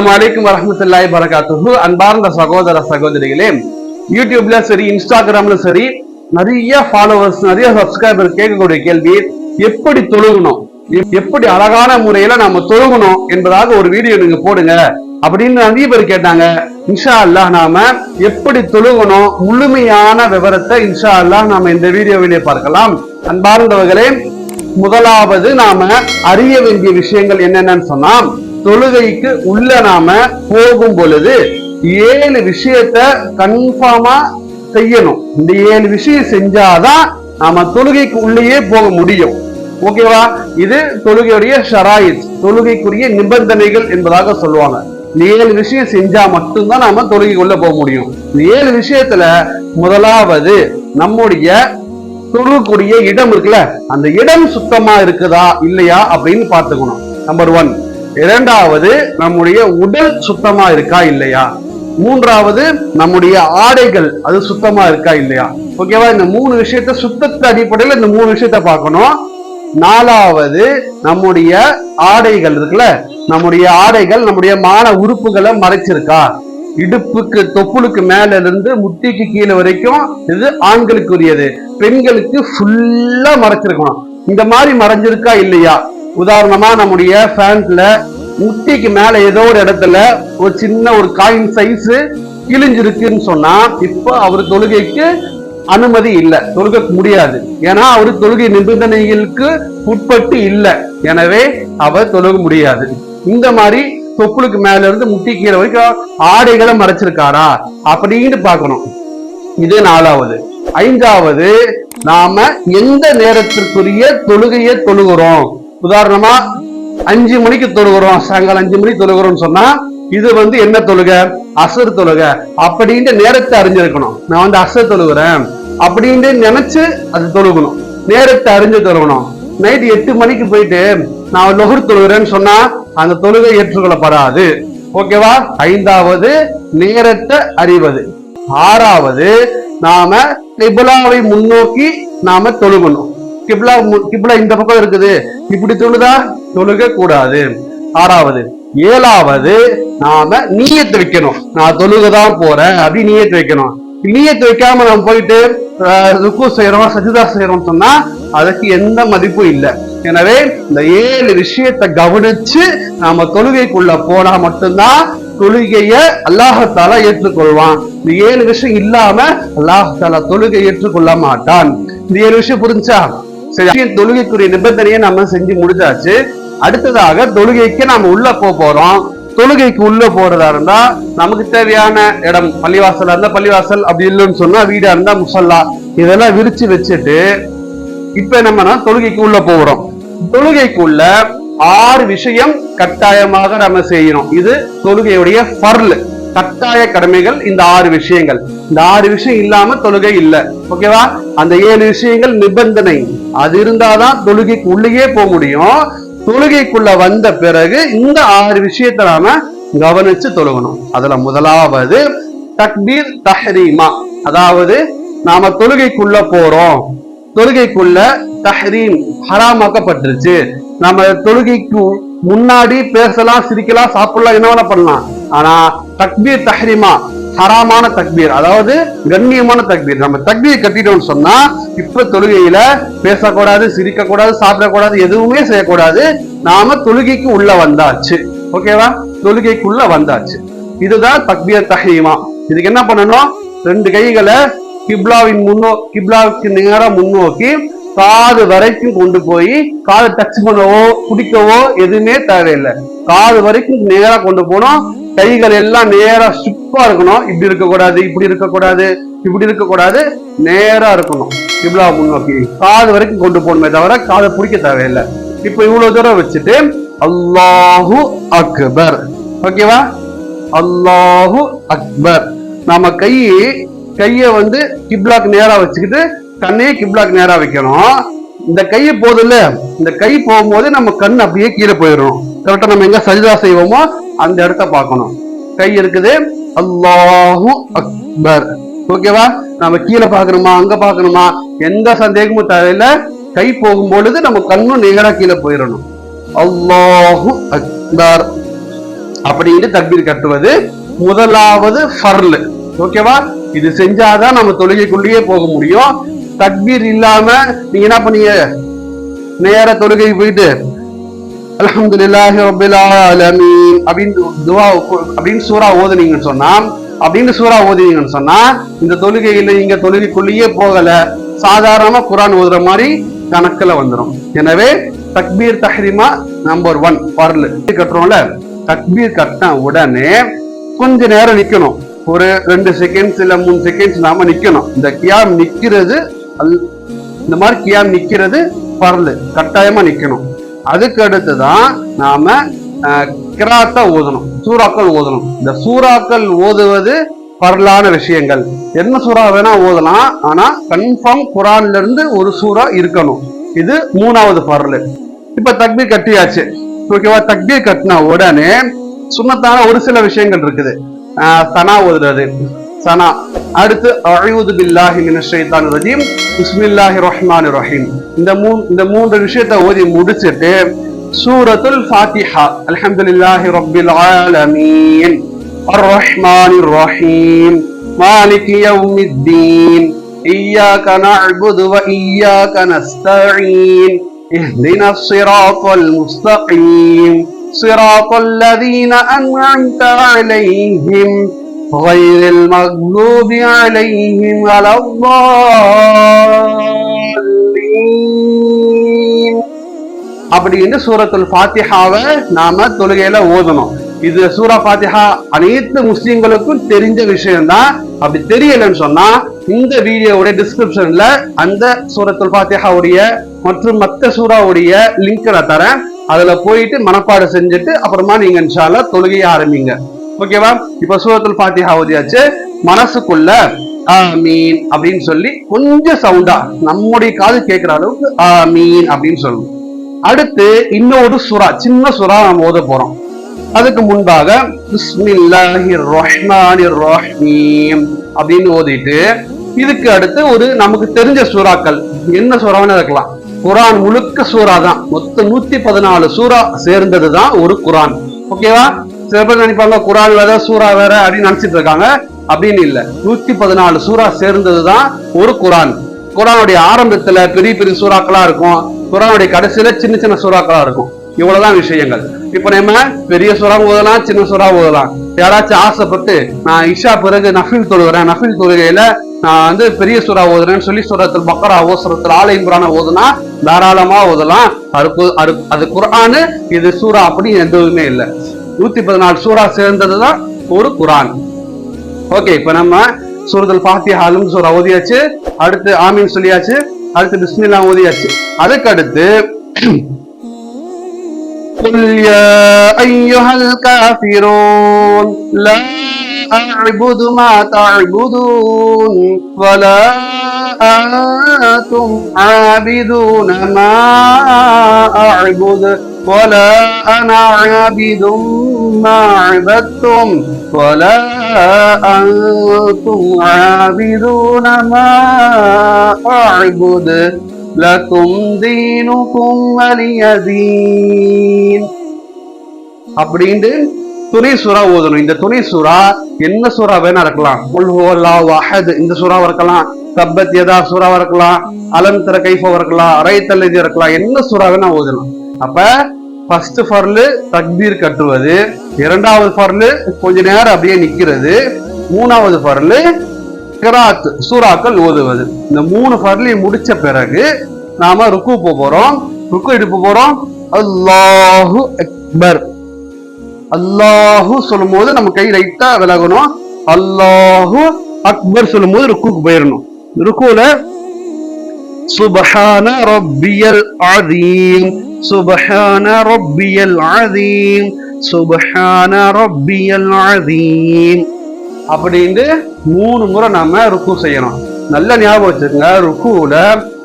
அலைக்கும் வரமத்துல்லாய் வரகாத்துஹு அன்பார்ந்த சகோதர சகோதரிகளே யூடியூப்ல சரி இன்ஸ்டாகிராம்ல சரி நிறைய ஃபாலோவர்ஸ் நிறைய சப்ஸ்கிரைபர் கேட்கக்கூடிய கேள்வி எப்படி தொழுகணும்? எப்படி அழகான முறையில நாம தொழுகணும் என்பதாக ஒரு வீடியோ நீங்க போடுங்க. அப்படின்னு நிறைய பேர் கேட்டாங்க. இன்ஷா அல்லாஹ் நாம எப்படி தொழுகணும்? முழுமையான விவரத்தை இன்ஷா அல்லாஹ் நாம இந்த வீடியோவிலே பார்க்கலாம். அன்பார்ந்தவர்களே முதலாவது நாம அறிய வேண்டிய விஷயங்கள் என்னென்னு சொன்னா தொழுகைக்கு உள்ள நாம போகும் பொழுது ஏழு விஷயத்த கன்ஃபார்மா செய்யணும். இந்த ஏழு விஷயம் செஞ்சாதான் நாம தொழுகைக்கு உள்ளேயே போக முடியும். ஓகேவா இது தொழுகையுடைய ஷராயித் தொழுகைக்குரிய நிபந்தனைகள் என்பதாக சொல்லுவாங்க. இந்த ஏழு விஷயம் செஞ்சா மட்டும்தான் நாம தொழுகைக்குள்ள போக முடியும். இந்த ஏழு விஷயத்துல முதலாவது நம்முடைய தொழுகக்கூடிய இடம் இருக்குல்ல அந்த இடம் சுத்தமா இருக்குதா இல்லையா அப்படின்னு பார்த்துக்கணும். நம்பர் ஒன் இரண்டாவது நம்முடைய உடல் சுத்தமா இருக்கா இல்லையா? மூன்றாவது நம்முடைய ஆடைகள் அது சுத்தமா இருக்கா இல்லையா? ஓகேவா இந்த மூணு விஷயத்த சுத்தத்தை அடிப்படையில் இந்த மூணு விஷயத்த பார்க்கணும். நாலாவது நம்முடைய ஆடைகள் இருக்குல்ல? நம்முடைய ஆடைகள் நம்முடைய மான உறுப்புகளை மறைச்சிருக்கா? இடுப்புக்கு தொப்புளுக்கு மேல இருந்து முட்டிக்கு கீழே வரைக்கும் இது ஆண்களுக்குரியது. பெண்களுக்கு ஃபுல்லா மறைச்சிருக்கணும். இந்த மாதிரி மறைஞ்சிருக்கா இல்லையா? உதாரணமா நம்முடைய ஃபேண்ட்ல முட்டிக்கு மேல ஏதோ ஒரு இடத்துல ஒரு சின்ன ஒரு காயின் சைஸ் கிழிஞ்சிருக்குன்னு சொன்னா இப்போ அவர் தொழுகைக்கு அனுமதி இல்லை. தொழுக முடியாது. ஏன்னா அவர் தொழுகை நிபந்தனைகளுக்கு உட்பட்டு இல்லை. எனவே அவர் தொழுக முடியாது. இந்த மாதிரி தொப்புளுக்கு மேல இருந்து முட்டி கீழே வரைக்கும் ஆடைகளை மறைச்சிருக்காரா? அப்படின்னு பார்க்கணும். இது நாலாவது. ஐந்தாவது நாம எந்த நேரத்திற்குரிய தொழுகையை தொழுகிறோம்? உதாரணமா அஞ்சு மணிக்கு தொழுகிறோம் சாயங்காலம் அஞ்சு மணிக்கு தொழுகிறோம்னு சொன்னா இது வந்து என்ன தொழுக? அசர் தொழுக. அப்படின்ட்டு நேரத்தை அறிஞ்சிருக்கணும். நான் வந்து அசர் தொழுகிறேன். அப்படின்னு நினைச்சு அது தொழுகணும். நேரத்தை அறிஞ்சு தொழுகணும். நைட்டு எட்டு மணிக்கு போயிட்டு நான் லொஹர் தொழுகிறேன்னு சொன்னா அந்த தொழுகை ஏற்றுக்கொள்ளப்படாது. ஓகேவா? ஐந்தாவது நேரத்தை அறிவது. ஆறாவது நாம நிபுலாவை முன்னோக்கி நாம தொழுகணும். கிப்லா கிப்லா இந்த பக்கம் இருக்குது. இப்படி தொழுதா தொழுக கூடாது ஆறாவது ஏழாவது நாம நீயத்து வைக்கணும். நான் தொழுகதான் போறேன். அப்படி நீயத்து வைக்கணும். நீயத்து வைக்காம நம்ம போயிட்டு ருக்கு செய்யறோம் சஜிதா செய்யறோம் சொன்னா அதுக்கு எந்த மதிப்பும் இல்லை. எனவே இந்த ஏழு விஷயத்தை கவனிச்சு நாம தொழுகைக்குள்ள போனா மட்டும்தான் தொழுகைய அல்லாஹத்தால ஏற்றுக்கொள்வான். இந்த ஏழு விஷயம் இல்லாம அல்லாஹத்தால தொழுகை ஏற்றுக்கொள்ள மாட்டான். இந்த ஏழு விஷயம் புரிஞ்சா? சரி தொழுகைக்குரிய நிபந்தனையை நம்ம செஞ்சு முடிஞ்சாச்சு அடுத்ததாக தொழுகைக்கு நாம உள்ள போக போறோம். தொழுகைக்கு உள்ள போறதா இருந்தா நமக்கு தேவையான இடம் பள்ளிவாசலா இருந்தா பள்ளிவாசல் அப்படி இல்லைன்னு சொன்னா வீடா இருந்தா முசல்லா. இதெல்லாம் விரிச்சு வச்சுட்டு இப்ப நம்ம தொழுகைக்கு உள்ள போகிறோம். தொழுகைக்குள்ள ஆறு விஷயம் கட்டாயமாக நம்ம செய்யணும். இது தொழுகையுடைய ஃபர்ல். கட்டாய கடமைகள் இந்த ஆறு விஷயங்கள். இந்த ஆறு விஷயம் இல்லாம தொழுகை இல்ல. ஓகேவா அந்த ஏழு விஷயங்கள் நிபந்தனை. அது இருந்தாதான் தொழுகைக்கு உள்ளேயே போக முடியும். தொழுகைக்குள்ள வந்த பிறகு இந்த ஆறு விஷயத்த நாம கவனிச்சு தொழுகணும். அதுல முதலாவது தக்பீர் தஹ்ரீமா. அதாவது நாம தொழுகைக்குள்ள போறோம். தொழுகைக்குள்ள தஹ்ரீம் ஹராமாக்கப்பட்டுருச்சு. நம்ம தொழுகைக்கு முன்னாடி பேசலாம் சிரிக்கலாம் சாப்பிடலாம் என்ன வேணா பண்ணலாம். ஆனா தக்பீர் தஹ்ரிமா. ஹராமான தக்பீர். அதாவது கண்ணியமான தக்பீர். நம்ம தக்பீர் கட்டிட்டோம்னு சொன்னா இப்ப தொழுகையில பேசக்கூடாது சிரிக்க கூடாது சாப்பிடக்கூடாது எதுவுமே செய்யக்கூடாது. நாம தொழுகைக்கு உள்ள வந்தாச்சு. ஓகேவா? தொழுகைக்குள்ள வந்தாச்சு. இதுதான் தக்பீர் தஹ்ரீமா. இதுக்கு என்ன பண்ணணும்? ரெண்டு கைகளை கிப்லாவின் முன்னோ கிப்லாவுக்கு நேரம் முன்னோக்கி காது வரைக்கும் கொண்டு போய் காதை டச் பண்ணவோ பிடிக்கவோ எதுவுமே தேவையில்லை. காது வரைக்கும் நேரா கொண்டு போனோம். கைகள் எல்லாம் நேரா ஸ்டிப்பா இருக்கணும். இப்படி இருக்கக்கூடாது இப்படி இருக்கக்கூடாது இப்படி இருக்கக்கூடாது. நேரா இருக்கணும். கிப்லா முன்னோக்கி. காது வரைக்கும் கொண்டு போகணுமே தவிர காதை பிடிக்க தேவையில்லை. இப்போ இவ்வளவு தூரம் வச்சுட்டு அல்லாஹு அக்பர். ஓகேவா அல்லாஹு அக்பர். நம்ம கை கைய வந்து கிப்லாக்கு நேரா வச்சுக்கிட்டு கண்ணே கிப்லாக்கு நேரா வைக்கணும் இந்த கையை இல்ல இந்த கை போகும்போது நம்ம கண் அப்படியே கீழே போயிடும் கரெக்டா நம்ம எங்க சஜிதா செய்வோமோ அந்த இடத்த பார்க்கணும். கை இருக்குது. அல்லாஹு அக்பர். ஓகேவா? நம்ம கீழே பார்க்கணுமா? அங்க பார்க்கணுமா? எந்த சந்தேகமும் தேவையில்லை. கை போகும் பொழுது நம்ம கண்ணும் நேரா கீழே போயிடணும் அல்லாஹு அக்பர். அப்படின்னு தக்பீர் கட்டுவது முதலாவது ஃபர்லு. ஓகேவா? இது செஞ்சாதான் நம்ம தொழுகைக்குள்ளேயே போக முடியும். தக்பீர் இல்லாம நீங்க என்ன பண்ணீங்க? நேர தொழுகை போயிட்டு அல்ஹம்துலில்லாஹி ரப்பில் ஆலமீன் அப்படின்னு துவா அப்படின்னு சூறா ஓதுனீங்கன்னு சொன்னா அப்படின்னு சூறா ஓதுனீங்கன்னு சொன்னா இந்த தொழுகையில நீங்க தொழுகைக்குள்ளேயே போகல. சாதாரணமா குரான் ஓதுற மாதிரி கணக்குல வந்துடும் எனவே தக்பீர் தஹ்ரிமா நம்பர் ஒன் பர்லு கட்டுறோம்ல? தக்பீர் கட்டின உடனே கொஞ்ச நேரம் நிக்கணும். ஒரு ரெண்டு செகண்ட்ஸ் இல்ல மூணு செகண்ட்ஸ் நாம நிக்கணும். இந்த கியாம் நிக்கிறது அல்- இந்த மாதிரி கியாம் நிக்கிறது பரலு கட்டாயமா நிக்கணும். அதுக்கு அடுத்துதான் நாம நாம் கிராத்தா ஓதணும் சூறாக்கள் ஓதணும். இந்த சூறாக்கள் ஓதுவது பரலான விஷயங்கள். என்ன சூறா வேணா ஓதலாம் ஆனா கன்ஃபார்ம் குரான்ல இருந்து ஒரு சூறா இருக்கணும். இது மூணாவது பரல். இப்ப தக்பீர் கட்டியாச்சு. ஓகேவா? தக்பீர் கட்டின உடனே சுண்ணத்தான ஒரு சில விஷயங்கள் இருக்குது. ஆஹ் சனா ஓதுறது. சனா. அடுத்து அழிவுது பில்லாஹி மினஷ் ஷைத்தானிர் ரஜீம் பிஸ்மில்லாஹிர் ரஹ்மானிர் ரஹீம் இந்த மூ இந்த மூன்று விஷயத்தை ஓதி முடிச்சிட்டு சூரத்துல் ஃபாத்திஹா அல்ஹம்துலில்லாஹி ரப்பில் ஆலமீன் الرحمن الرحيم مالك يوم الدين إياك نعبد وإياك نستعين اهدنا الصراط المستقيم صراط الذين أنعمت عليهم غير المغضوب عليهم ولا الضالين அப்படின்னு சூரத்துல் ஃபாத்திஹாவை நாம தொழுகையில ஓதணும் இது சூரா ஃபாத்திஹா அனைத்து முஸ்லிம்களுக்கும் தெரிஞ்ச விஷயம்தான் அப்படி தெரியலன்னு சொன்னா இந்த வீடியோவுடைய டிஸ்கிரிப்ஷன்ல அந்த சூரத்துல் ஃபாத்திஹாவுடைய மற்றும் மத்த சூறாவுடைய லிங்க் நான் தரேன் அதுல போயிட்டு மனப்பாடம் செஞ்சுட்டு அப்புறமா நீங்க இன்ஷால்லா தொழுகையை ஆரம்பிங்க ஓகேவா இப்ப சூரத்துல் பாத்தியா ஓதியாச்சு. மனசுக்குள்ள ஆமீன் அப்படின்னு சொல்லி கொஞ்சம் சவுண்டா நம்முடைய காது கேட்கிற அளவுக்கு ஆமீன் அப்படின்னு சொல்லணும் அடுத்து இன்னொரு சுறா சின்ன சுறா நம்ம ஓத போறோம். அதுக்கு முன்பாக அப்படின்னு ஓதிட்டு இதுக்கு அடுத்து ஒரு நமக்கு தெரிஞ்ச சூறாக்கள். என்ன சூறான்னு இருக்கலாம். குரான் முழுக்க சூறா தான். மொத்தம் நூத்தி பதினாலு சூறா சேர்ந்தது தான் ஒரு குரான். ஓகேவா சில பேர் நினைப்பாங்க குரான் வேற சூறா வேற அப்படின்னு நினைச்சிட்டு இருக்காங்க. அப்படின்னு இல்ல. நூத்தி பதினாலு சூறா சேர்ந்தது தான் ஒரு குரான். குரானுடைய ஆரம்பத்துல பெரிய பெரிய சூறாக்களா இருக்கும். குரானுடைய கடைசியில சின்ன சின்ன சூறாக்களா இருக்கும். இவ்வளவுதான் விஷயங்கள். இப்ப நம்ம பெரிய சுறா ஓதலாம் சின்ன சுறா ஓதலாம். யாராச்சும் ஆசைப்பட்டு நான் இஷா பிறகு நஃபில் தொழுகிறேன். நஃபில் தொழுகையில நான் வந்து பெரிய சுறா ஓதுறேன்னு சொல்லி சுரத்தில் பக்கரா ஓசுரத்தில் ஆலை இம்ரான ஓதுனா தாராளமா ஓதலாம். அது அது- குரானு இது சூறா அப்படி எதுவுமே இல்லை. நூத்தி பதினாலு சூறா சேர்ந்ததுதான் ஒரு குரான் ஓகே இப்ப நம்ம சூரத்துல் ஃபாத்திஹாலும் சூரா ஓதியாச்சு அடுத்து ஆமீன் சொல்லியாச்சு அடுத்து பிஸ்மில்லா ஓதியாச்சு அதுக்கு அடுத்து قل يا أيها الكافرون لا أعبد ما تعبدون ولا أنتم عابدون ما أعبد ولا أنا عابد ما عبدتم ولا أنتم عابدون ما أعبد لكم دينكم ولي دين அப்படின்ட்டு துணை சூறா ஓதணும் இந்த துணை சூறா என்ன சூறா வேணா இருக்கலாம் குல் ஹுவல்லாஹு அஹத் இந்த சூறாவா இருக்கலாம் தப்பத் யதா சூறாவா இருக்கலாம் அலம் தர கைஃபா இருக்கலாம் ரைத்தல் இது இருக்கலாம் என்ன சூறா வேணா ஓதலாம் அப்ப ஃபர்ஸ்ட் ஃபர்லு தக்பீர் கட்டுவது இரண்டாவது ஃபர்லு கொஞ்ச நேரம் அப்படியே நிற்கிறது மூணாவது ஃபர்லு கிராத் சூறாக்கள் ஓதுவது இந்த மூணு ஃபர்லையும் முடிச்ச பிறகு நாம ருக்கு போகிறோம் ருக்கு எடுப்பு போகிறோம் அல்லாஹு அக்பர் அல்லாஹு சொல்லும் போது நம்ம கை ரைட்டா விலகணும் அல்லாஹு அக்பர் சொல்லும் போது ருக்குக்கு போயிடணும் ருக்குல சுபஹான ரப்பியல் அதீம் சுபஹான ரப்பியல் அதீம் சுபஹான ரப்பியல் அதீம் அப்படின்னு மூணு முறை நாம ருக்கு செய்யணும். நல்ல ஞாபகம் வச்சுக்கோங்க ருக்குல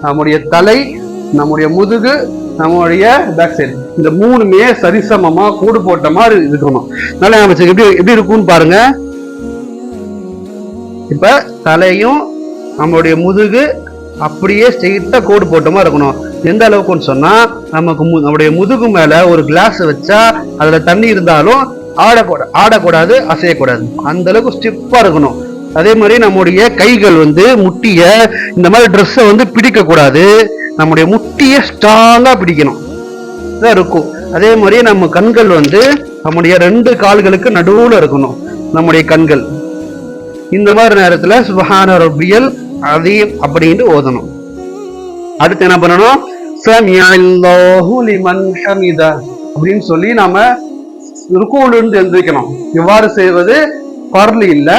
நம்முடைய தலை நம்முடைய முதுகு நம்முடைய பேக் சைடு இந்த மூணுமே சரிசமமா கூடு போட்ட மாதிரி இருக்கணும். நல்ல ஞாபகம் வச்சுக்க எப்படி எப்படி இருக்கும்னு பாருங்க. இப்ப தலையும் நம்மளுடைய முதுகு அப்படியே ஸ்ட்ரெயிட்டாக கோடு போட்ட மாதிரி இருக்கணும். எந்த அளவுக்குன்னு சொன்னால் நமக்கு மு- நம்முடைய முதுகு மேலே ஒரு கிளாஸ் வச்சா அதில் தண்ணி இருந்தாலும் ஆடக்கூடா ஆடக்கூடாது அசையக்கூடாது. அந்த அளவுக்கு இருக்கணும். அதே மாதிரி நம்முடைய கைகள் வந்து முட்டிய இந்த மாதிரி ட்ரெஸ்ஸை வந்து பிடிக்கக்கூடாது. நம்முடைய முட்டியை ஸ்ட்ராங்காக பிடிக்கணும். தான் இருக்கும். அதே மாதிரி நம்ம கண்கள் வந்து நம்முடைய ரெண்டு கால்களுக்கு நடுவில் இருக்கணும். நம்முடைய கண்கள். இந்த மாதிரி நேரத்தில் சுபஹான ரப்பியல் அதீம் அப்படின்ட்டு ஓதணும். அடுத்து என்ன பண்ணணும்? அப்படின்னு சொல்லி நாம ருக்குல எந்திரிக்கணும். இவ்வாறு செய்வது பர்லி இல்ல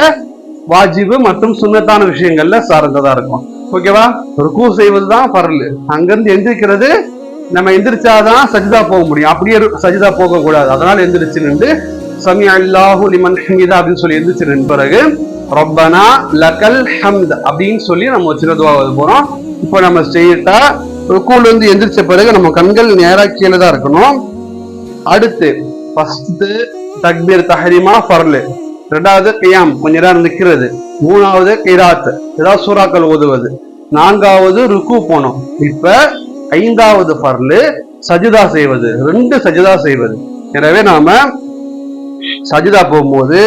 வாஜிபு மற்றும் சுண்ணத்தான விஷயங்கள்ல சார்ந்ததா இருக்கும். ஓகேவா? ருக்கு செய்வதுதான் பர்லு. அங்கிருந்து எந்திரிக்கிறது நம்ம எந்திரிச்சாதான் சஜிதா போக முடியும். அப்படியே சஜிதா போக கூடாது அதனால எந்திரிச்சு நின்று சமி அல்லாஹு லிமன் ஹமீதா அப்படின்னு சொல்லி எந்திரிச்சு நின்ற பிறகு ரப்பனா லக்கல் ஹம்த் அப்படின்னு சொல்லி நம்ம வச்சுருதுவா போறோம். இப்போ நம்ம ஸ்ட்ரெயிட்டா ருக்குல இருந்து எந்திரிச்ச பிறகு நம்ம கண்கள் நேரா கீழே தான் இருக்கணும். அடுத்து ஃபர்ஸ்ட் தக்பீர் தஹரிமா ஃபர்லு. ரெண்டாவது கியாம் கொஞ்ச நேரம் நிக்கிறது. மூணாவது கிராத். ஏதாவது சூறாக்கள் ஓதுவது. நான்காவது ருக்கு போனோம் இப்ப ஐந்தாவது ஃபர்லு சஜிதா செய்வது. ரெண்டு சஜிதா செய்வது. எனவே நாம சஜிதா போகும்போது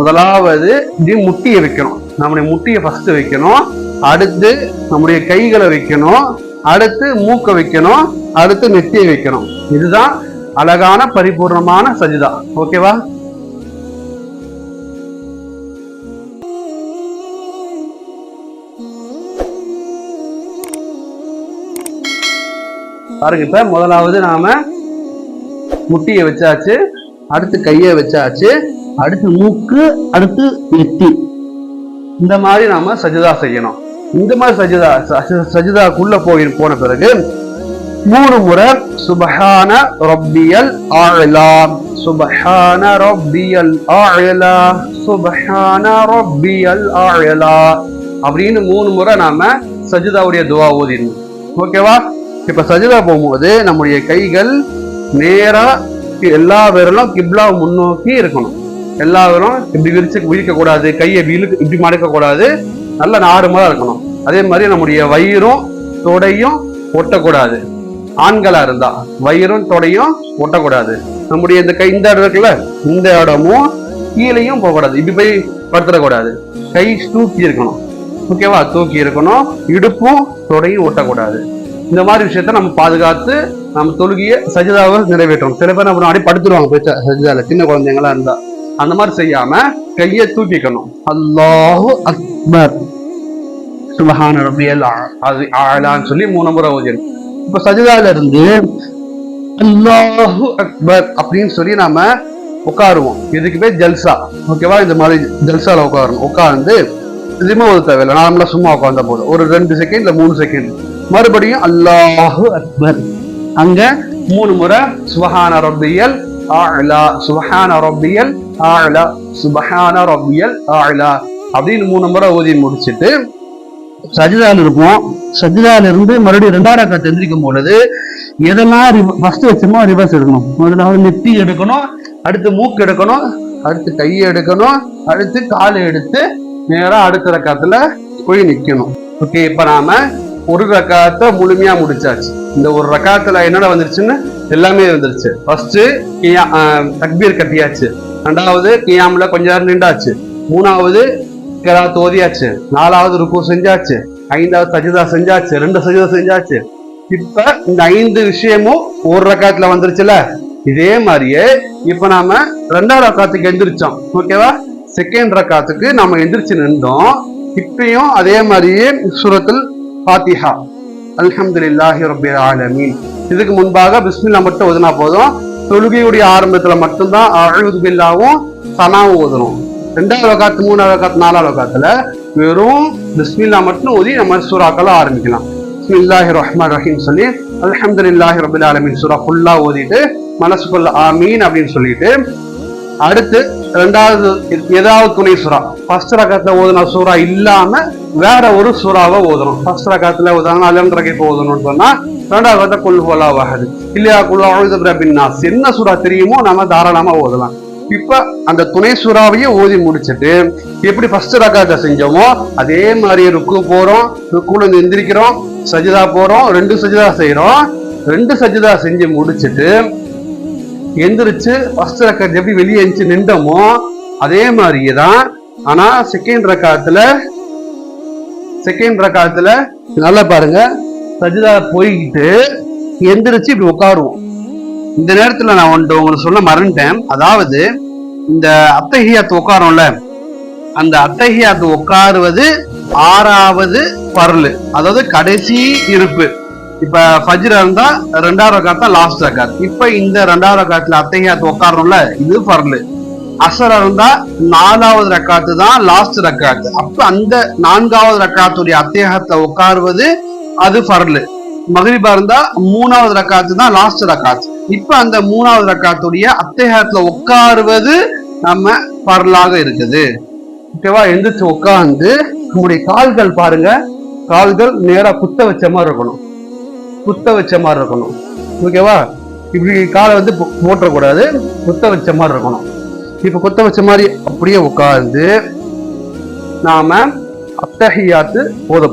முதலாவது இப்படி முட்டியை வைக்கணும். நம்முடைய முட்டியை ஃபர்ஸ்ட் வைக்கணும். அடுத்து நம்முடைய கைகளை வைக்கணும். அடுத்து மூக்கை வைக்கணும். அடுத்து நெத்தியை வைக்கணும். இதுதான் அழகான பரிபூர்ணமான சஜிதா. ஓகேவா பாருங்க இப்ப முதலாவது நாம முட்டியை வச்சாச்சு. அடுத்து கையை வச்சாச்சு. அடுத்து மூக்கு அடுத்து நெத்தி இந்த மாதிரி நாம சஜிதா செய்யணும். இந்த மாதிரி சஜிதா சஜிதாக்குள்ள போய் போன பிறகு மூணு முறை சுபஹான ரப்பியல் ஆழலா சுபஹான ரப்பியல் ஆழலா சுபஹான ரப்பியல் ஆழலா அப்படின்னு மூணு முறை நாம சஜிதாவுடைய துவா ஓதிடணும் ஓகேவா? இப்ப சஜிதா போகும்போது நம்முடைய கைகள் நேரா எல்லா விரலும் கிப்லா முன்னோக்கி இருக்கணும். எல்லாரும் இப்படி விரிச்சு விரிக்க கூடாது கையை விழுக்கு இப்படி மடக்க கூடாது. நல்ல நார்மலா இருக்கணும். அதே மாதிரி நம்முடைய வயிறும் தொடையும் ஒட்டக்கூடாது. ஆண்களா இருந்தா வயிறும் தொடையும் ஒட்டக்கூடாது. நம்முடைய இந்த கை இந்த இடம் இருக்குல்ல இந்த இடமும் கீழேயும் போகக்கூடாது. இப்படி போய் படுத்துடக்கூடாது. கை தூக்கி இருக்கணும். ஓகேவா? தூக்கி இருக்கணும். இடுப்பும் தொடையும் ஒட்டக்கூடாது. இந்த மாதிரி விஷயத்த நம்ம பாதுகாத்து நம்ம தொழுகிய சஜிதாவை நிறைவேற்றணும். சில பேர் நம்ம அப்படி படுத்துருவாங்க போய் சஜிதாவில் சின்ன குழந்தைங்களா இருந்தா. அந்த மாதிரி செய்யாம கையை தூக்கிக்கணும். அல்லாஹு அக்பர். சுபஹான ரபியல் அது ஆலான்னு சொல்லி மூணு முறை ஓதிடும் இப்ப சஜிதால இருந்து அல்லாஹு அக்பர் அப்படின்னு சொல்லி நாம உட்காருவோம். இதுக்கு பேர் ஜல்சா. ஓகேவா? இந்த மாதிரி ஜல்சால உட்காரணும். உட்கார்ந்து இதுமே ஒரு தேவையில்லை. நார்மலா சும்மா உட்காந்த போதும். ஒரு ரெண்டு செகண்ட் இல்ல மூணு செகண்ட் மறுபடியும் அல்லாஹு அக்பர். அங்க மூணு முறை சுபஹான ரப்பியல் ஆலா சுபஹான ரப்பியல் ஆலா சுபஹான ரபியல் ஆலா. அப்படின்னு மூணு முறை ஓதி முடிச்சிட்டு சஜிதால இருப்போம். சஜிதால இருந்து மறுபடியும் ரெண்டாயிரம் ரக்காத்து எந்திரிக்கும் பொழுது எதெல்லாம் ஃபர்ஸ்ட் வச்சோமோ ரிவர்ஸ் எடுக்கணும். முதலாவது நெத்தி எடுக்கணும் அடுத்து மூக்கு எடுக்கணும் அடுத்து கையை எடுக்கணும் அடுத்து காலை எடுத்து நேரா அடுத்த ரக்கத்துல போய் நிக்கணும். ஓகே இப்ப நாம ஒரு ரக்காத்தை முழுமையா முடிச்சாச்சு. இந்த ஒரு ரக்காத்துல என்னென்ன வந்துருச்சுன்னு? எல்லாமே வந்துருச்சு. ஃபர்ஸ்ட் தக்பீர் கட்டியாச்சு. ரெண்டாவது கியாமில் கொஞ்ச நேரம் நின்றாச்சு. மூணாவது கிராத் ஓதியாச்சு நாலாவது ருக்கு செஞ்சாச்சு. ஐந்தாவது சஜிதா செஞ்சாச்சு. ரெண்டு சஜிதா செஞ்சாச்சு. இப்ப இந்த ஐந்து விஷயமும் ஒரு ரக்காத்துல வந்துருச்சுல? இதே மாதிரியே இப்ப நாம ரெண்டாவது ரக்காத்துக்கு எந்திரிச்சோம். ஓகேவா? செகண்ட் ரக்காத்துக்கு நம்ம எந்திரிச்சு நின்றோம். இப்பயும் அதே மாதிரியே சூரத்துல் ஃபாத்திஹா. அல்ஹம்துலில்லாஹி ரப்பில் ஆலமீன். இதுக்கு முன்பாக பிஸ்மில்லா மட்டும் ஒதுனா போதும். தொழுகையுடைய ஆரம்பத்துல மட்டும்தான் அழுது பில்லாவும் சனாவும் ஓதணும். ரெண்டாவது வகாத்து மூணாவது வகாத்து நாலாவது வகாத்துல வெறும் பிஸ்மில்லா மட்டும் ஓதி நம்ம சூறாக்களை ஆரம்பிக்கலாம். பிஸ்மில்லாஹி ரஹ்மான் ரஹீம் சொல்லி அல்ஹம்துலில்லாஹி ரபில் ஆலமின் சூறா ஃபுல்லா ஓதிட்டு மனசுக்குள்ள ஆமீன் அப்படின்னு சொல்லிட்டு அடுத்து ரெண்டாவது ஏதாவது துணை சூறா. ஃபர்ஸ்ட் ரகத்துல ஓதுன சூறா இல்லாம வேற ஒரு சூறாவை ஓதணும். ஃபர்ஸ்ட் ரகத்துல உதாரணம் அலம் ரகைக்கு ஓதணும்னு சொன்னா ரெண்டாவது ரகத்தை கொல் போலா வகது இல்லையா குல்லா அழுது என்ன சூறா தெரியுமோ நம்ம தாராளமா ஓதலாம் இப்ப அந்த துணை சூறாவையே ஓதி முடிச்சுட்டு எப்படி ஃபர்ஸ்ட் ரகாத்தை செஞ்சோமோ அதே மாதிரி ருக்கு போறோம் ருக்குல எந்திரிக்கிறோம் சஜிதா போறோம் ரெண்டு சஜிதா செய்யறோம் ரெண்டு சஜிதா செஞ்சு முடிச்சிட்டு எந்திரிச்சு ஃபர்ஸ்ட் ரக்காத் எப்படி வெளியே எந்திரிச்சு நின்றோமோ அதே மாதிரியே தான் ஆனா செகண்ட் ரக்காத்துல செகண்ட் ரக்காத்துல நல்லா பாருங்க சஜிதா போய்கிட்டு எந்திரிச்சு இப்படி உட்காருவோம். இந்த நேரத்துல நான் ஒன்று உங்களுக்கு சொல்ல மறந்துட்டேன். அதாவது இந்த அத்தகையாத்து உட்காரோம்ல அந்த அத்தகையாத்து உட்காருவது ஆறாவது பரலு அதாவது கடைசி இருப்பு. இப்ப ஃபஜ்ரா இருந்தா ரெண்டாவது ரக்காத் தான் லாஸ்ட் ரக்காத். இப்ப இந்த ரெண்டாவது ரக்காத்துல அத்தகையாத்து உட்காரோம்ல இது பரலு. அசர் இருந்தா நாலாவது ரக்காத்து தான் லாஸ்ட் ரக்காத்து. அப்ப அந்த நான்காவது ரக்காத்துடைய அத்தேகத்தை உட்காருவது அது ஃபர்லு மகிரிபா இருந்தா மூணாவது ரக்காத்து தான் லாஸ்ட் ரக்காத் இப்ப அந்த மூணாவது ரக்காத்துடைய அத்தேகத்துல உட்காருவது நம்ம பரலாக இருக்குது. ஓகேவா? எந்திரிச்சு உட்காந்து நம்முடைய கால்கள் பாருங்க. கால்கள் நேரா குத்த வச்ச மாதிரி இருக்கணும். குத்த வச்ச மாதிரி இருக்கணும். ஓகேவா? இப்படி காலை வந்து போ- குத்த வச்ச மாதிரி இருக்கணும். இப்ப குத்த வச்ச மாதிரி அப்படியே உட்கார்ந்து நாம அத்தஹியாத்து ஓத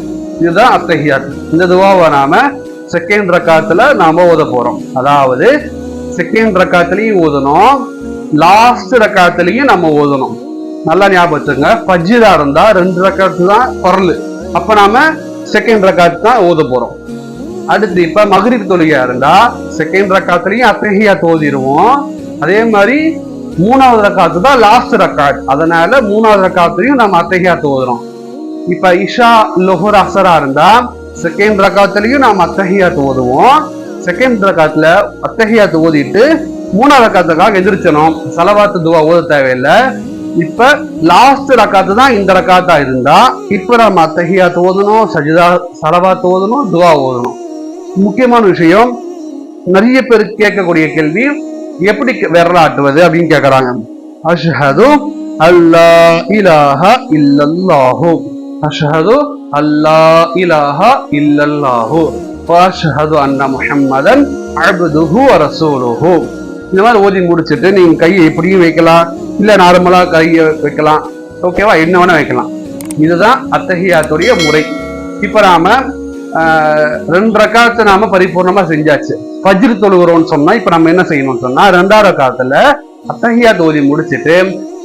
இதுதான் அத்தஹியாத் இந்த துவாவை நாம செகண்ட் ரக்காத்துல நாம ஓத போறோம். அதாவது செகண்ட் ரக்காத்துலயும் ஓதணும் லாஸ்ட் ரக்காத்துலயும் நம்ம ஓதணும். நல்லா ஞாபகம் வச்சுங்க ஃபஜ்ரா இருந்தா ரெண்டு ரக்காத்து தான் குரல் அப்ப நாம செகண்ட் ரக்காத்து தான் ஓத போறோம். அடுத்து இப்ப மகரிப் தொழுகையா இருந்தா செகண்ட் ரக்காத்துலயும் அத்தகையா தோதிடுவோம் அதே மாதிரி மூணாவது ரக்காத்து தான் லாஸ்ட் ரக்காத். அதனால மூணாவது ரக்காத்துலயும் நம்ம அத்தகையா தோதுறோம் இப்ப இஷா லொஹர் அசரா இருந்தா செகண்ட் ரக்காத்துலயும் நாம் அத்தகையாத் ஓதுவோம். செகண்ட் ரக்காத்துல அத்தகையாத் ஓதிட்டு மூணாவது ரக்காத்துக்காக எதிர்ச்சணும் சலவாத்து துவா ஓத தேவையில்லை. இப்ப லாஸ்ட் ரக்காத்து தான் இந்த ரக்காத்தா இருந்தா இப்ப நம்ம அத்தகையாத் ஓதணும் சஜிதா சலவாத் ஓதணும் துவா ஓதணும். முக்கியமான விஷயம் நிறைய பேர் கேட்கக்கூடிய கேள்வி எப்படி விரலாட்டுவது அப்படின்னு கேட்கறாங்க அஷ்ஹது அல்லா இலாஹ இல்லல்லாஹு. அஷஹது அல்லா இலாஹா இல்லல்லாஹு. அஷஹது அன்ன முஹம்மதன் அபுதுஹு அரசூலுஹு இந்த மாதிரி ஓதி முடிச்சிட்டு நீங்கள் கையை எப்படியும் வைக்கலாம் இல்லை நார்மலாக கையை வைக்கலாம். ஓகேவா என்ன வேணால் வைக்கலாம். இதுதான் அத்தகையாத்துடைய முறை. இப்போ நாம ரெண்டு ரக்காத்து நாம பரிபூர்ணமா செஞ்சாச்சு. பஜ்ரு தொழுகிறோம்னு சொன்னால் இப்போ நம்ம என்ன செய்யணும்னு சொன்னால் ரெண்டாவது காலத்தில் அத்தகையா தோதி முடிச்சிட்டு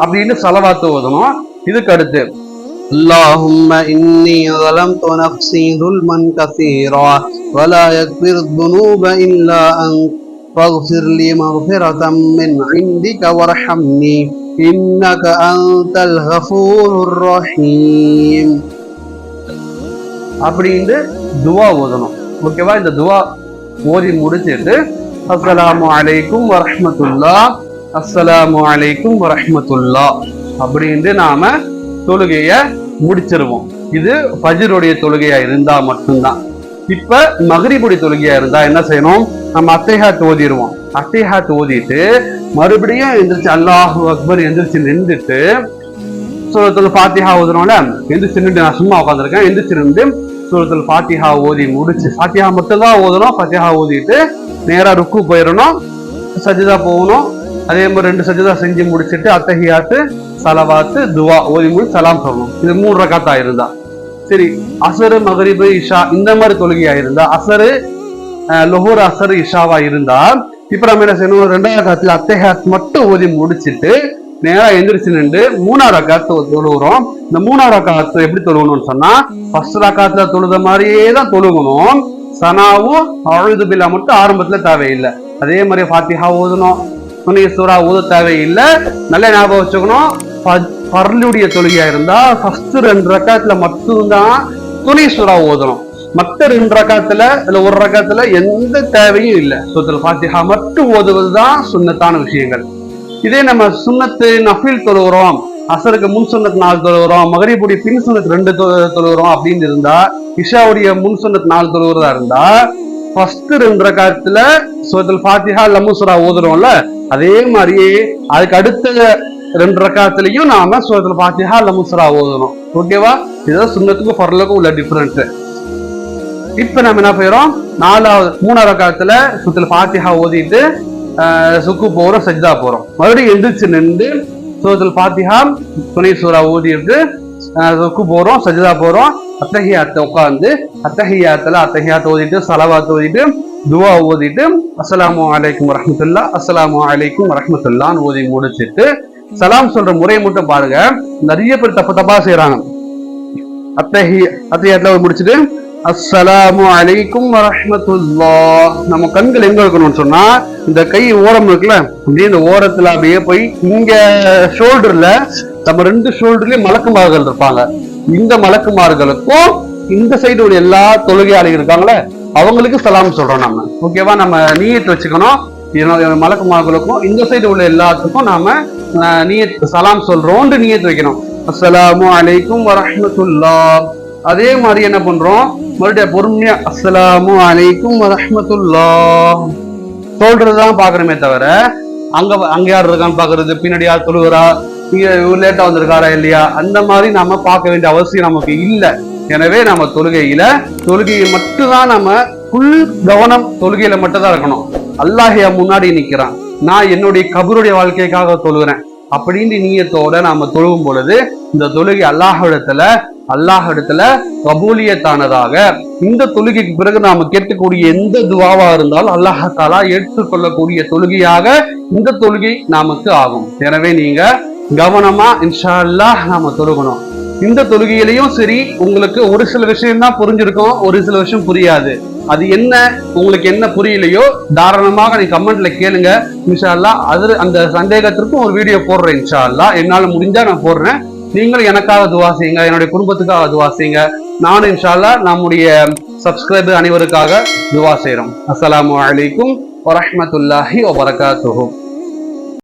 அப்படின்னு சலவாத்து ஓதணும் இதுக்கு அடுத்து اللهم إني ظلمت نفسي ظلما كثيرا ولا يغفر الذنوب إلا أنت فاغفر لي مغفرة من عندك وارحمني إنك أنت الغفور الرحيم அப்படின்னு துவா ஓதணும் ஓகேவா இந்த துவா ஓதி முடிச்சிட்டு அஸ்ஸலாமு அலைக்கும் வரஹ்மத்துல்லா அஸ்ஸலாமு அலைக்கும் வரஹ்மத்துல்லா அப்படின்னு நாம தொழுகைய முடிச்சிருவோம். இது பஜருடைய தொழுகையா இருந்தா மட்டும்தான். இப்ப மகரிபுடி தொழுகையா இருந்தா என்ன செய்யணும்? நம்ம அத்தைஹாத் ஓதிடுவோம். அத்தைஹாத் ஓதிட்டு மறுபடியும் எந்திரிச்சு அல்லாஹு அக்பர் எந்திரிச்சு நின்றுட்டு சூரத்துல் ஃபாத்திஹா ஓதுறோம்ல? எந்திரிச்சு நின்று நான் சும்மா உட்காந்துருக்கேன் எந்திரிச்சு நின்று சூரத்துல் ஃபாத்திஹா ஓதி முடிச்சு ஃபாத்திஹா மட்டும் தான் ஓதணும். ஃபாத்திஹா ஓதிட்டு நேராக ருக்கு போயிடணும். சஜிதா போகணும். அதே மாதிரி ரெண்டு சஜிதா செஞ்சு முடிச்சிட்டு அத்தகையாத்து சலவாத்து துவா ஓதி முடிச்சு சலாம் சொல்லணும். இது மூணு ரக்காத்தா இருந்தா. சரி அசரு மகரிபு இஷா இந்த மாதிரி தொழுகையா இருந்தா அசரு லொஹூர் அசரு இஷாவா இருந்தா இப்ப நம்ம என்ன செய்யணும்? ரெண்டாவது காலத்துல அத்தஹியாத் மட்டும் ஓதி முடிச்சிட்டு நேரா எந்திரிச்சு நின்று மூணாவது ரக்காத்து தொழுகிறோம் இந்த மூணாவது ரக்காத்து எப்படி தொழுகணும்னு சொன்னா ஃபர்ஸ்ட் ரக்காத்துல தொழுத மாதிரியே தான் தொழுகணும். சனாவும் அழுது பில்லா மட்டும் ஆரம்பத்துல தேவையில்லை. அதே மாதிரி ஃபாத்திஹா ஓதணும். துணை சூறா ஊத தேவையில்லை. நல்ல ஞாபகம் வச்சுக்கணும். ஃப- தொழுகையா இருந்தா ஃபர்ஸ்ட் ரெண்டு ரக்காத்துல மட்டும்தான் துணை சூறா ஓதணும் மற்ற ரெண்டு ரகத்துல இல்ல ஒரு ரகத்துல எந்த தேவையும் இல்லை. சுத்தல் பாத்திஹா மட்டும் ஓதுவதுதான் சுன்னத்தான விஷயங்கள். இதே நம்ம சுன்னத்து நஃபீல் தொழுகிறோம் அசருக்கு முன் சுன்னத் நாலு தொழுகிறோம் மகரிபுடைய பின் சுன்னத் ரெண்டு தொழுகிறோம் அப்படின்னு இருந்தா இஷாவுடைய முன் சுன்னத் நாலு தொழுகிறதா இருந்தா ஃபர்ஸ்ட் ரெண்டு ரகத்துல சுத்தல் பாத்திஹா லம்முசுரா ஓதுறோம்ல அதே மாதிரியே அதுக்கு அடுத்த ரெண்டு ரக்காத்துலயும் நாம சூரத்துல பாத்தியா அல்ல முசரா ஓதணும். ஓகேவா இதுதான் சுண்ணத்துக்கும் ஃபர்லுக்கும் உள்ள டிஃபரன்ஸ் இப்ப நம்ம என்ன செய்யறோம்? நாலாவது மூணாவது ரக்காத்துல சுத்துல பாத்தியா ஓதிட்டு சுக்கு போறோம் சஜ்தா போறோம். மறுபடியும் எந்திரிச்சு நின்று சூரத்துல் பாத்தியா துணை சூறா ஓதிட்டு சுக்கு போறோம் சஜிதா போறோம். அத்தகையாத்த உட்காந்து அத்தகையாத்துல அத்தகையாத்த ஓதிட்டு சலவாத்த ஓதிட்டு துவா ஓதிட்டு அஸ்ஸலாமு அலைக்கும் வரஹ்மத்துல்லாஹ் அஸ்லாமு அலைக்கும் வரஹ்மத்துல்லான்னு ஓதி முடிச்சிட்டு சலாம் சொல்ற முறையை மட்டும் பாருங்க. நிறைய பேர் தப்பு தப்பா செய்யறாங்க அத்தஹி அத்தஹியாத்துல முடிச்சுட்டு அஸ்ஸலாமு அலைக்கும் வரஹ்மத்துல்லாஹ் நம்ம கண்கள் எங்க இருக்கணும்னு சொன்னா இந்த கை ஓரம் இருக்குல்ல அப்படியே இந்த ஓரத்துல அப்படியே போய் இங்க ஷோல்டர்ல நம்ம ரெண்டு ஷோல்டர்லயும் மலக்குமார்கள் இருப்பாங்க. இந்த மலக்குமார்களுக்கும் இந்த சைடு உள்ள எல்லா தொழுகையாளிகள் இருக்காங்களே அவங்களுக்கு சலாம் சொல்றோம் நம்ம ஓகேவா நம்ம நீயத்து வச்சுக்கணும். மலக்கு மகளுக்கும் இந்த சைடு உள்ள எல்லாத்துக்கும் நாம அஹ், நீயத் சலாம் சொல்றோம்னு நீயத்து வைக்கணும். அஸ்ஸலாமு அலைக்கும் வரஹ்மத்துல்லாஹ். அதே மாதிரி என்ன பண்றோம்? மறுபடியும் பொறுமையா அஸ்ஸலாமு அலைக்கும் வரஹ்மத்துல்லாஹ். சொல்றதுதான் பாக்குறோமே தவிர அங்க அங்க யார் இருக்கான்னு பாக்குறது பின்னாடி யார் தொழுகிறா லேட்டா வந்திருக்காரா இல்லையா? அந்த மாதிரி நாம பார்க்க வேண்டிய அவசியம் நமக்கு இல்ல. எனவே நம்ம தொழுகையில தொழுகையில் மட்டும்தான் நம்ம ஃபுல் கவனம் தொழுகையில மட்டும் தான் இருக்கணும் அல்லாஹியா முன்னாடி நிக்கிறான். நான் என்னுடைய கபருடைய வாழ்க்கைக்காக தொழுகிறேன். அப்படின்னு நீயத்தோட நாம தொழுகும் பொழுது இந்த தொழுகை அல்லாஹ்விடத்துல அல்லாஹ்விடத்துல கபூலியத்தானதாக இந்த தொழுகைக்கு பிறகு நாம கேட்கக்கூடிய எந்த துவாவா இருந்தாலும் அல்லாஹ் தாலா ஏற்றுக்கொள்ளக்கூடிய தொழுகையாக இந்த தொழுகை நமக்கு ஆகும். எனவே நீங்க கவனமா இன்ஷா அல்லாஹ் நாம தொழுகணும். இந்த தொழுகையிலையும் சரி உங்களுக்கு ஒரு சில விஷயம் தான் புரிஞ்சிருக்கும் ஒரு சில விஷயம் புரியாது. அது என்ன உங்களுக்கு என்ன புரியலையோ தாராளமாக நீ கமெண்ட்ல கேளுங்க. இன்ஷா அது அந்த சந்தேகத்திற்கும் ஒரு வீடியோ போடுறேன் இன்ஷால்லா என்னால் என்னால முடிஞ்சா நான் போடுறேன். நீங்களும் எனக்காக துவா செய்யுங்க என்னுடைய குடும்பத்துக்காக துவா செய்யுங்க. நானும் இன்ஷால்லா நம்முடைய சப்ஸ்கிரைபர் அனைவருக்காக துவா செய்கிறோம் அஸ்லாம் வலைக்கும் வரமத்துல்லாஹி வபரகாத்துஹு.